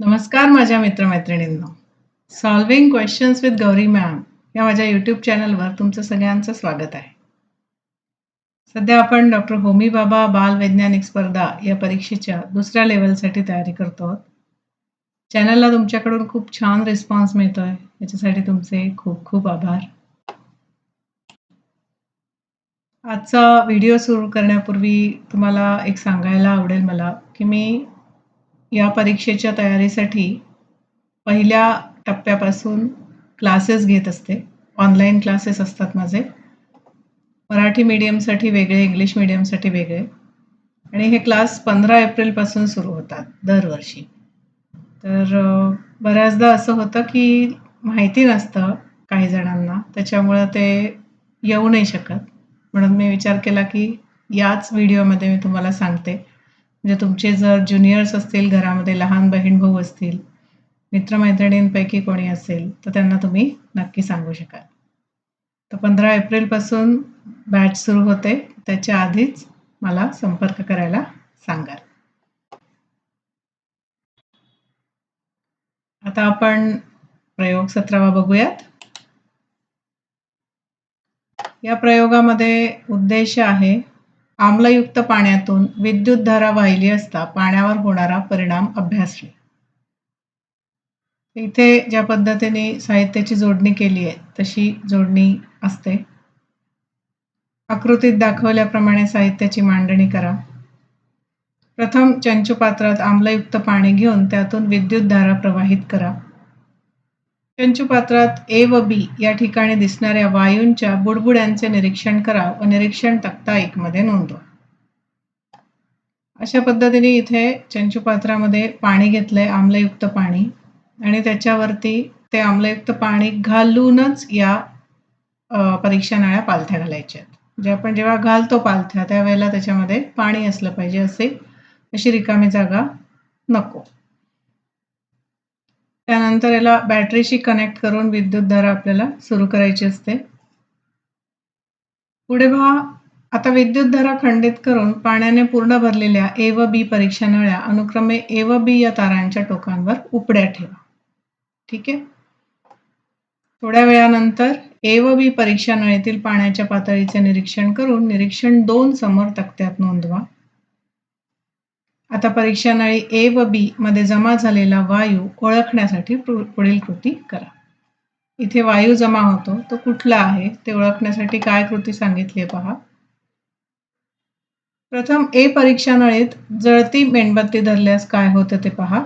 नमस्कार माझ्या मित्रमैत्रिणींनो. Solving questions with Gauri ma'am या माझ्या यूट्यूब चॅनलवर तुमचं सगळ्यांचं स्वागत आहे. सध्या आपण डॉक्टर होमी बाबा बाल वैज्ञानिक स्पर्धा या परीक्षेच्या दुसऱ्या लेवलसाठी तयारी करतो आहोत. चॅनलला तुमच्याकडून खूप छान रिस्पॉन्स मिळतोय. याच्यासाठी तुमचे खूप खूप आभार. आजचा व्हिडिओ सुरू करण्यापूर्वी तुम्हाला एक सांगायला आवडेल मला, की मी या परीक्षेच्या तयारीसाठी पहिल्या टप्प्यापासून क्लासेस घेत असते. ऑनलाईन क्लासेस असतात माझे. मराठी मीडियमसाठी वेगळे, इंग्लिश मीडियमसाठी वेगळे आणि हे क्लास 15 एप्रिलपासून सुरू होतात दरवर्षी. तर बऱ्याचदा असं होतं, की माहिती नसतं काही जणांना. त्याच्यामुळं ते येऊ नाही शकत. म्हणून मी विचार केला, की याच व्हिडिओमध्ये मी तुम्हाला सांगते. म्हणजे तुमचे जर ज्युनियर्स असतील घरामध्ये, लहान बहीण-भाऊ असतील, मित्रमैत्रिणींपैकी कोणी असेल, तर त्यांना तुम्ही नक्की सांगू शकाल. तर 15 एप्रिलपासून बॅच सुरू होते. त्याच्या आधीच मला संपर्क करायला सांगाल. आता आपण प्रयोग 17वा बघूयात. या प्रयोगामध्ये उद्देश आहे आम्लयुक्त पाण्यातून विद्युतधारा वाहिली असता पाण्यावर होणारा परिणाम अभ्यासले इथे ज्या पद्धतीने साहित्याची जोडणी केली आहे, तशी जोडणी असते. आकृतीत दाखवल्याप्रमाणे साहित्याची मांडणी करा. प्रथम चंचू पात्रात आम्लयुक्त पाणी घेऊन त्यातून विद्युतधारा प्रवाहित करा. चंचुपात्रात ए व बी या ठिकाणी दिसणाऱ्या वायूंच्या बुडबुड्यांचे निरीक्षण करा व निरीक्षण तक्ता एकमध्ये नोंदवा. अशा पद्धतीने इथे चंचुपात्रामध्ये पाणी घेतलंय, आम्लयुक्त पाणी आणि त्याच्यावरती ते आम्लयुक्त पाणी घालूनच या परीक्षा नाळ्या पालथ्या घालायच्या आहेत. म्हणजे आपण जेव्हा घालतो पालथ्या त्यावेळेला त्याच्यामध्ये पाणी असलं पाहिजे असे अशी रिकामी जागा नको. त्यानंतर याला बॅटरीशी कनेक्ट करून विद्युतधारा आपल्याला सुरू करायची असते. पुढे पहा आता विद्युतधारा खंडित करून पाण्याने पूर्ण भरलेल्या ए व बी परीक्षा नळ्या अनुक्रमे ए व बी या तारांच्या टोकांवर उपड्या ठेवा. ठीक आहे. थोड्या वेळानंतर ए व बी परीक्षा नळीतील पाण्याच्या पातळीचे निरीक्षण करून निरीक्षण दोन समोर तक्त्यात नोंदवा. आता परीक्षा नळी ए व बी मध्ये जमा झालेला वायू ओळखण्यासाठी पुढील कृती करा. इथे वायू जमा होतो तो कुठला आहे ते ओळखण्यासाठी काय कृती सांगितली पहा. प्रथम ए परीक्षा नळीत जळती मेणबत्ती धरल्यास काय होतं ते पहा.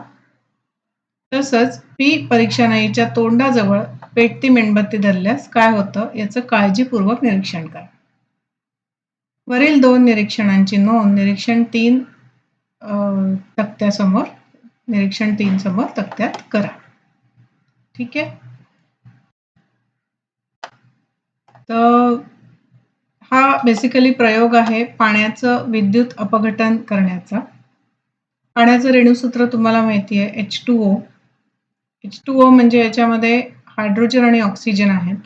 तसंच पी परीक्षा नळीच्या तोंडाजवळ पेटती मेणबत्ती धरल्यास काय होतं याचं काळजीपूर्वक निरीक्षण करा. वरील दोन निरीक्षणांची नोंद निरीक्षण तीन तक्त्यासमोर निरीक्षण तीन समोर तक्त्यात करा. ठीक आहे. तर हा बेसिकली प्रयोग आहे पाण्याचं विद्युत अपघटन करण्याचा. पाण्याचं रेणूसूत्र तुम्हाला माहिती आहे H2O. H2O म्हणजे याच्यामध्ये हायड्रोजन आणि ऑक्सिजन आहेत.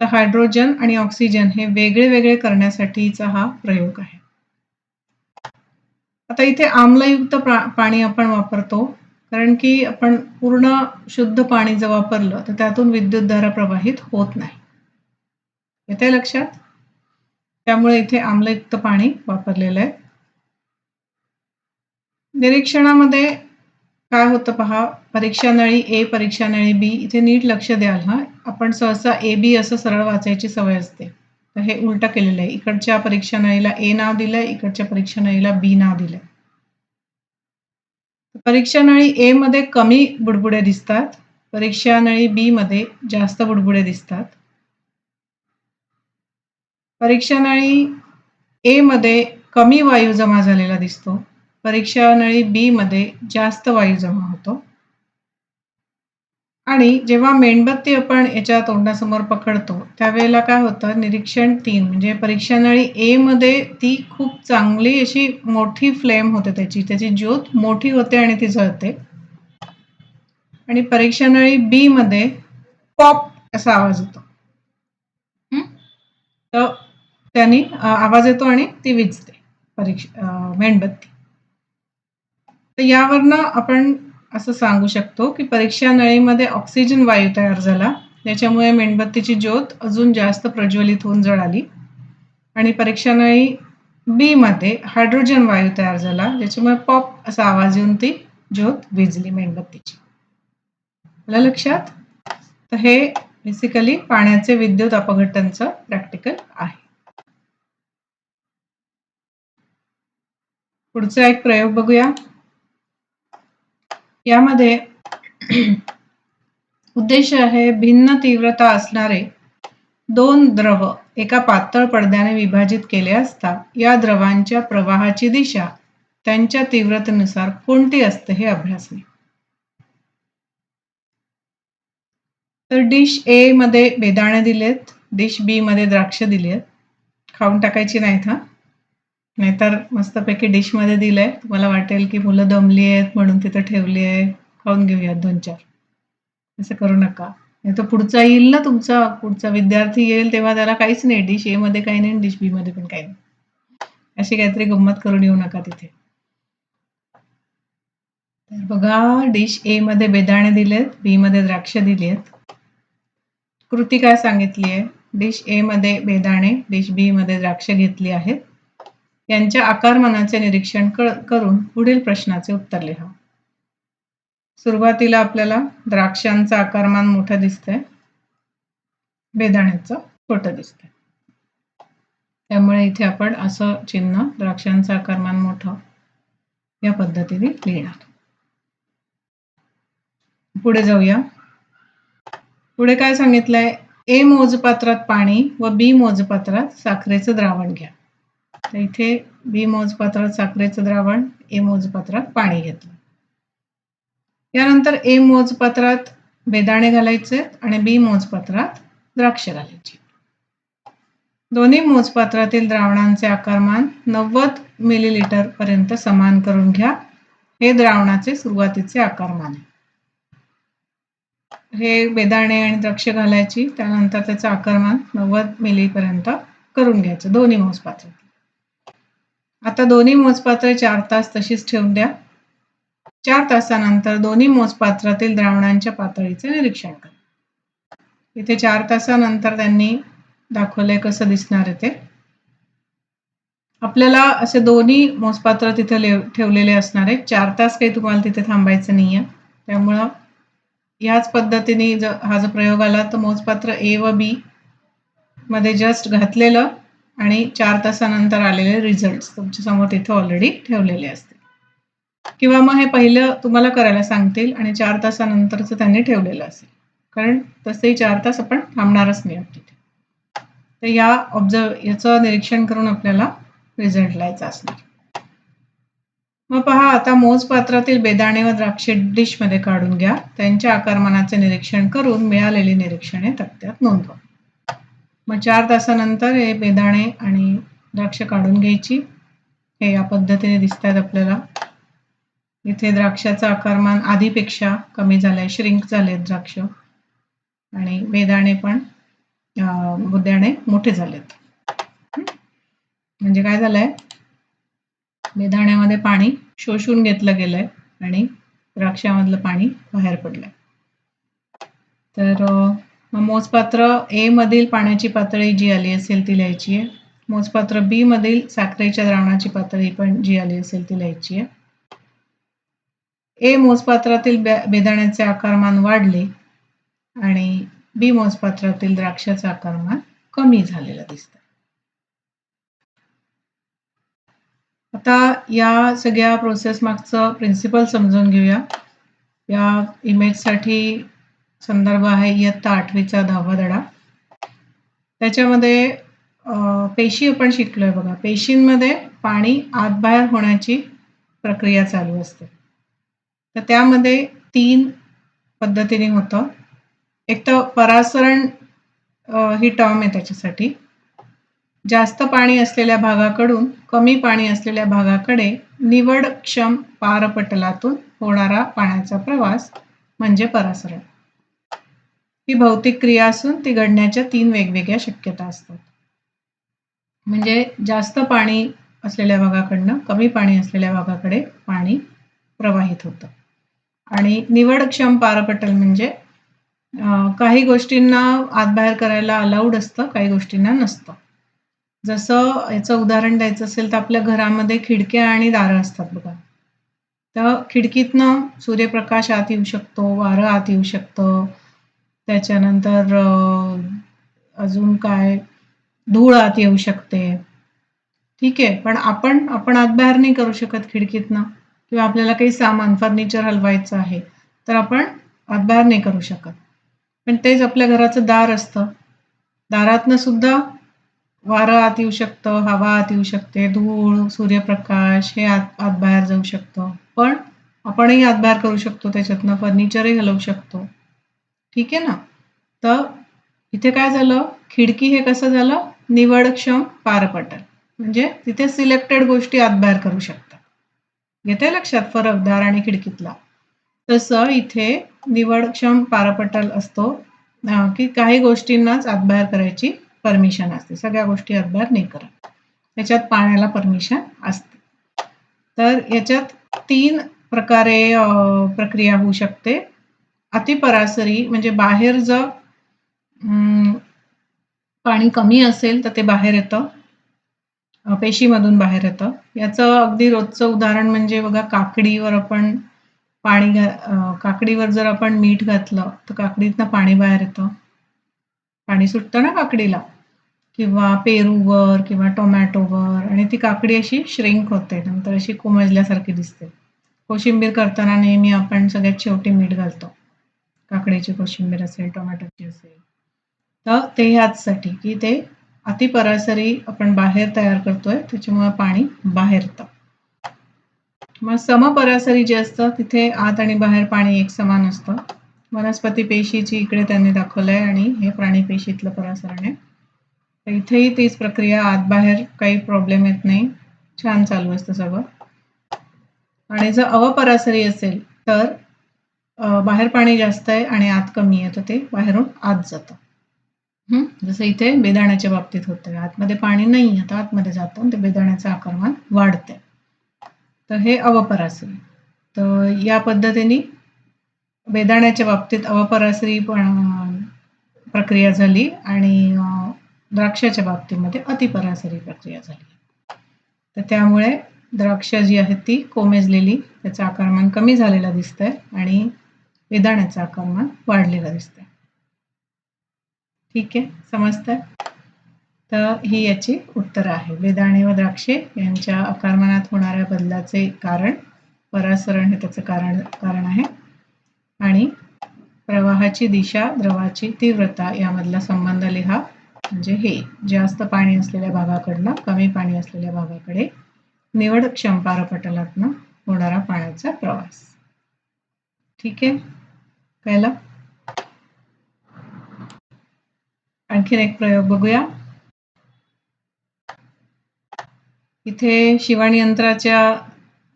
तर हायड्रोजन आणि ऑक्सिजन हे वेगळे वेगळे करण्यासाठीचा हा प्रयोग आहे. आता इथे आम्लयुक्त पाणी आपण वापरतो कारण की आपण पूर्ण शुद्ध पाणी जर वापरलं तर त्यातून विद्युतधारा प्रवाहित होत नाही. येते लक्षात? त्यामुळे इथे आम्लयुक्त पाणी वापरलेलं आहे. निरीक्षणामध्ये काय होतं पहा परीक्षा नळी ए, परीक्षा नळी बी इथे नीट लक्ष द्याल हा आपण सहसा ए, बी असं सरळ वाचायची सवय असते. तर हे उलट केलेलं आहे. इकडच्या परीक्षा नळीला ए नाव दिलंय, इकडच्या परीक्षा नळीला बी नाव दिलंय. परीक्षा नळी ए मध्ये कमी बुडबुडे दिसतात. परीक्षा नळी बी मध्ये जास्त बुडबुडे दिसतात. परीक्षा नळी ए मध्ये कमी वायू जमा झालेला दिसतो. परीक्षा नळी बी मध्ये जास्त वायू जमा होतो. आणि जेव्हा मेणबत्ती आपण याच्या तोंडासमोर पकडतो त्यावेळेला काय होतं निरीक्षण 3 म्हणजे परीक्षा नळी ए मध्ये ती खूप चांगली अशी मोठी फ्लेम होते त्याची. त्याची ज्योत मोठी होते आणि ती जळते. आणि परीक्षा नळी बी मध्ये पॉप असा आवाज येतो. तर त्याने आवाज येतो आणि ती विझते परीक्षा मेणबत्ती. तर यावरनं आपण असं सांगू शकतो की परीक्षा नळीमध्ये ऑक्सिजन वायू तयार झाला. त्याच्यामुळे मेणबत्तीची ज्योत अजून जास्त प्रज्वलित होऊन जळाली. आणि परीक्षा नळी बी मध्ये हायड्रोजन वायू तयार झाला. ज्याच्यामुळे पॉप असा आवाज येऊन ती ज्योत विजली मेणबत्तीची. मला लक्षात? तर हे बेसिकली पाण्याचे विद्युत अपघटनचं प्रॅक्टिकल आहे. पुढचा एक प्रयोग बघूया. यामध्ये उद्देश आहे भिन्न तीव्रता असणारे दोन द्रव एका पातळ पडद्याने विभाजित केले असता या द्रवांच्या प्रवाहाची दिशा त्यांच्या तीव्रतेनुसार कोणती असते हे अभ्यासणे. तर डिश ए मध्ये बेदाणे दिलेत डिश बी मध्ये द्राक्ष दिली आहेत खाऊन टाकायची नाहीत हा? नाहीतर मस्तपैकी डिशमध्ये दिलंय. तुम्हाला वाटेल की मुलं दमली आहेत म्हणून तिथं ठेवली आहे. खाऊन घेऊयात दोन चार. असं करू नका. नाही तर पुढचा येईल ना तुमचा. पुढचा विद्यार्थी येईल तेव्हा त्याला काहीच नाही. डिश ए मध्ये काही नाही डिश बी मध्ये पण काही नाही. अशी काहीतरी गंमत करून येऊ नका तिथे. तर बघा डिश ए मध्ये बेदाणे दिलेत बी मध्ये द्राक्ष दिली आहेत कृती काय सांगितली आहे? डिश ए मध्ये बेदाणे डिश बी मध्ये द्राक्ष घेतली आहेत. यांच्या आकारमानाचे निरीक्षण करून पुढील प्रश्नाचे उत्तर लिहा. सुरुवातीला आपल्याला द्राक्षांचं आकारमान मोठं दिसतंय. बेदाण्याचं छोटं दिसतंय. त्यामुळे इथे आपण असं चिन्ह द्राक्षांचं आकारमान मोठं या पद्धतीने लिहिणार. पुढे जाऊया. पुढे काय सांगितलंय? ए मोजपात्रात पाणी व बी मोजपात्रात साखरेचं द्रावण घ्या. तर इथे बी मोजपात्रात साखरेचं द्रावण ए मोजपात्रात पाणी घेतलं. यानंतर ए मोजपात्रात बेदाणे घालायचे आणि बी मोजपात्रात द्राक्ष घालायची. दोन्ही मोजपात्रातील द्रावणांचे आकारमान नव्वद मिलीलिटर पर्यंत समान करून घ्या. हे द्रावणाचे सुरुवातीचे आकारमान आहे. हे बेदाणे आणि द्राक्ष घालायची त्यानंतर त्याचं आकारमान नव्वद मिलीपर्यंत करून घ्यायचं. दोन्ही मोजपात्रात आता दोन्ही मोजपात्र चार तास तशीच ठेवून द्या. चार तासानंतर दोन्ही मोजपात्रातील द्रावणांच्या पातळीचे निरीक्षण करा. इथे चार तासानंतर त्यांनी दाखवलंय कसं दिसणार आहे ते. आपल्याला असे दोन्ही मोजपात्र तिथे ठेवलेले असणार आहेत. चार तास काही तुम्हाला तिथे थांबायचं नाही आहे त्यामुळं याच पद्धतीने जर हा जो प्रयोग आला तर मोजपात्र ए व बी मध्ये जस्ट घातलेलं आणि चार तासानंतर आलेले रिझल्ट तुमच्यासमोर तिथे ऑलरेडी ठेवलेले असतील. किंवा मग हे पहिलं तुम्हाला करायला सांगतील आणि चार तासानंतरच त्यांनी ठेवलेलं असेल. कारण तसेही चार तास आपण थांबणारच नाही तिथे. तर या ऑब्झर्व याचं निरीक्षण करून आपल्याला रिझल्ट लिहायचा असणार. मग पहा आता मोजपात्रातील बेदाणे व द्राक्षे डिशमध्ये काढून घ्या. त्यांच्या आकारमानाचे निरीक्षण करून मिळालेली निरीक्षणे तक्त्यात नोंदवा. मग चार तासानंतर हे बेदाणे आणि द्राक्ष काढून घ्यायची. हे या पद्धतीने दिसत आहेत आपल्याला. इथे द्राक्षाचा आकारमान आधीपेक्षा कमी झालाय श्रिंक झाले द्राक्ष. आणि बेदाणे पण बुद्याणे मोठे झालेत. म्हणजे काय झालंय? बेदाण्यामध्ये पाणी शोषून घेतलं गेलंय आणि द्राक्षामधलं पाणी बाहेर पडलंय. तर मोजपात्र ए मधील पाण्याची पातळी जी आली असेल ती लिहायची आहे. मोजपात्र बी मधील साखरेच्या द्रावणाची पातळी पण जी आली असेल ती लिहायची आहे. ए मोजपात्रातील बेदाण्याचे आकारमान वाढले आणि बी मोजपात्रातील द्राक्षाचं आकारमान कमी झालेलं दिसतं आता या सगळ्या प्रोसेस मागचं प्रिन्सिपल समजून घेऊया. या इमेजसाठी संदर्भ आहे इयत्ता आठवीचा दहावा धडा त्याच्यामध्ये पेशी आपण शिकलोय बघा. पेशींमध्ये पाणी आत बाहेर होण्याची प्रक्रिया चालू असते. तर त्यामध्ये तीन पद्धतीने होतं. एक तर परासरण ही टर्म आहे त्याच्यासाठी. जास्त पाणी असलेल्या भागाकडून कमी पाणी असलेल्या भागाकडे निवडक्षम पारपटलातून होणारा पाण्याचा प्रवास म्हणजे परासरण. ही भौतिक क्रिया असून ती घडण्याच्या तीन वेगवेगळ्या शक्यता असतात म्हणजे जास्त पाणी असलेल्या भागाकडनं कमी पाणी असलेल्या भागाकडे पाणी प्रवाहित होतं आणि निवडक्षम पारपटल म्हणजे काही गोष्टींना आत-बाहेर करायला अलाउड असतं, काही गोष्टींना नसतं. जसं याचं उदाहरण द्यायचं असेल तर आपल्या घरामध्ये खिडक्या आणि दारं असतात बघा. तर खिडकीतनं सूर्यप्रकाश आत येऊ शकतो, वारं आत येऊ शकतं. त्याच्यानंतर अजून काय धूळ आत येऊ शकते. ठीक आहे. पण आपण आपण आत-बाहेर नाही करू शकत खिडकीतनं किंवा आपल्याला काही सामान, फर्निचर हलवायचं आहे, तर आपण आत-बाहेर नाही करू शकत. पण तेच आपल्या घराचं दार असतं. दारातनं सुद्धा वारं आत येऊ शकतं, हवा आत येऊ शकते, धूळ, सूर्यप्रकाश हे आत आत-बाहेर जाऊ शकतं. पण आपणही आत-बाहेर करू शकतो त्याच्यातनं, फर्निचरही हलवू शकतो. ठीक आहे ना? तर इथे काय झालं, खिडकी हे कसं झालं, निवडक्षम पारपटल. म्हणजे तिथे सिलेक्टेड गोष्टी आतबाहेर करू शकतात. येते लक्षात फरक दार आणि खिडकीतला? तसं इथे निवडक्षम पारपटल असतो की काही गोष्टींनाच आतबाहेर करायची परमिशन असते. सगळ्या गोष्टी आतबाहेर नाही करत. याच्यात पाण्याला परमिशन असते. तर याच्यात तीन प्रकारे प्रक्रिया होऊ शकते. अतिपरासरी म्हणजे बाहेर जर पाणी कमी असेल तर ते बाहेर येतं. पेशीमधून बाहेर येतं. याचं अगदी रोजचं उदाहरण म्हणजे बघा काकडीवर आपण पाणी घा काकडीवर जर आपण मीठ घातलं, तर काकडीतनं पाणी बाहेर येतं. पाणी सुटतं ना काकडीला किंवा पेरूवर किंवा टोमॅटोवर आणि ती काकडी अशी श्रिंक होते. नंतर अशी कोमजल्यासारखी दिसते. कोशिंबीर करताना नेहमी आपण सगळ्यात शेवटी मीठ घालतो. काकडीची कोशिंबीर असेल, टोमॅटोची असेल. तर ते ह्याचसाठी की ते अति परासरी आपण बाहेर तयार करतोय त्याच्यामुळे पाणी बाहेर मग मग समपरासरी जे असतं तिथे आत आणि बाहेर पाणी एक समान असतं. वनस्पती पेशीची इकडे त्यांनी दाखवलंय आणि हे प्राणी पेशीतलं परासरण आहे. तर इथेही तीच प्रक्रिया आत-बाहेर काही प्रॉब्लेम येत नाही. छान चालू असतं सगळं. आणि जर अवपरासरी असेल तर अ, बाहेर पाणी जास्त आहे आणि आत कमी आहे तर ते बाहेरून आत जातं. हं. जसं इथे बेदाण्याच्या बाबतीत होतंय. आतमध्ये पाणी नाही आहे तर आतमध्ये जातं आणि ते बेदाण्याचं आकारमान वाढतंय. तर हे अवपरासरी. तर या पद्धतीने बेदाण्याच्या बाबतीत अवपरासरी पण प्रक्रिया झाली आणि द्राक्षाच्या बाबतीमध्ये अतिपरासरी प्रक्रिया झाली. तर त्यामुळे द्राक्ष जी आहेत ती कोमेजलेली, त्याचं आकारमान कमी झालेलं दिसतंय आणि बेदाण्याचं आकारमान वाढलेलं दिसतंय. ठीक आहे, समजतंय? तर ही याची उत्तरं आहे. वेदाणे व द्राक्षे यांच्या आकारमानात होणाऱ्या बदलाचे कारण, परासरण हे त्याचं कारण कारण आहे आणि प्रवाहाची दिशा, द्रवाची तीव्रता यामधला संबंध लिहा. म्हणजे हे जास्त पाणी असलेल्या भागाकडनं कमी पाणी असलेल्या भागाकडे निवडक्षम पारपटलातनं होणारा पाण्याचा प्रवास. ठीक आहे? कळलं? आणखीन एक प्रयोग बघूया. इथे शिवण यंत्राच्या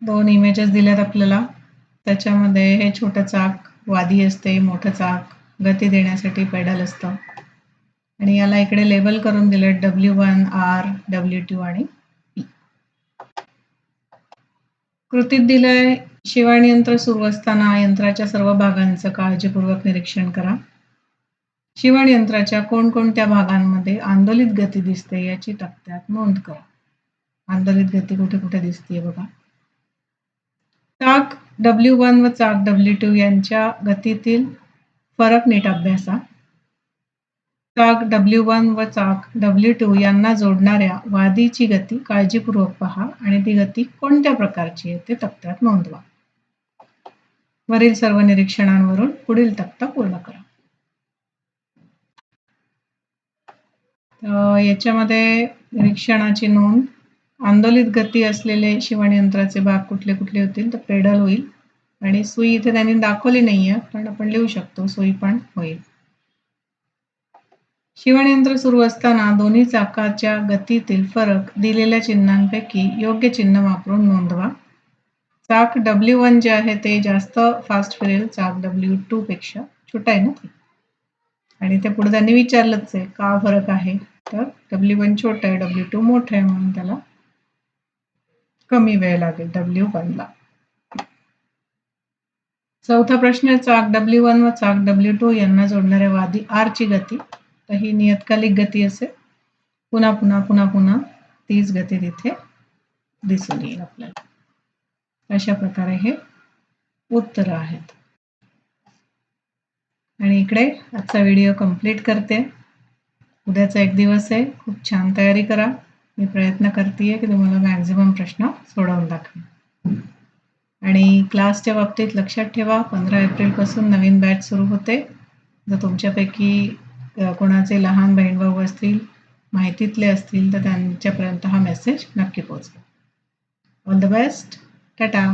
दोन इमेजेस दिल्यात आपल्याला. त्याच्यामध्ये हे छोटं चाक वादी असते, मोठं चाक गती देण्यासाठी पेडल असतं. आणि याला इकडे लेबल करून दिलं W one R W two आणि कृतीत दिलंय शिवण यंत्र सुरू असताना यंत्राच्या सर्व भागांचं काळजीपूर्वक निरीक्षण करा. शिवण यंत्राच्या कोणकोणत्या भागांमध्ये आंदोलित गती दिसते याची तक्त्यात नोंद करा. आंदोलित गती कुठे कुठे दिसते बघा. चाक डब्ल्यू वन व चाक डब्ल्यू टू यांच्या गतीतील फरक नीट अभ्यासा. चाक डब्ल्यू वन व चाक डब्ल्यू टू यांना जोडणाऱ्या वादीची गती काळजीपूर्वक पहा आणि ती गती कोणत्या प्रकारची आहे ते तक्त्यात नोंदवा. वरील सर्व निरीक्षणांवरून पुढील तक्ता पूर्ण करा. याच्यामध्ये निरीक्षणाची नोंद आंदोलित गती असलेले शिवणयंत्राचे भाग कुठले कुठले होतील तर पेडल होईल आणि सुई इथे त्यांनी दाखवली नाहीये पण आपण लिहू शकतो सुई पण होईल. शिवणयंत्र सुरू असताना दोन्ही चाकाच्या गतीतील फरक दिलेल्या चिन्हांपैकी योग्य चिन्ह वापरून नोंदवा. चाक डब्ल्यू वन जे आहे ते जास्त फास्ट फिरेल चाक डब्ल्यू टू पेक्षा छोटा आहे ना ते. आणि ते पुढे त्यांनी विचारलंच आहे का फरक आहे तर डब्ल्यू वन छोटं आहे डब्ल्यू टू मोठं आहे म्हणून त्याला कमी वेळ लागेल डब्ल्यू वनला चौथा प्रश्न चाक डब्ल्यू वन व चाक डब्ल्यू टू यांना जोडणाऱ्या वादी आरची गती तर ही नियतकालिक गती असेल. पुन्हा पुन्हा पुन्हा पुन्हा तीच गती तिथे दिसून येईल आपल्याला. अशा प्रकारे हे उत्तर आहेत. आणि इकडे आजचा व्हिडिओ कंप्लीट करते. उद्याचा एक दिवस आहे. खूप छान तयारी करा. मी प्रयत्न करते की तुम्हाला मॅक्झिमम प्रश्न सोडवून दाखवेन. आणि क्लासच्या बाबतीत लक्षात ठेवा. पंधरा एप्रिलपासून नवीन बॅच सुरू होते. जर तुमच्यापैकी कोणाचे लहान बहीण भाऊ असतील माहितीतले असतील तर त्यांच्यापर्यंत हा मेसेज नक्की पोहोचेल ऑल द बेस्ट टाटा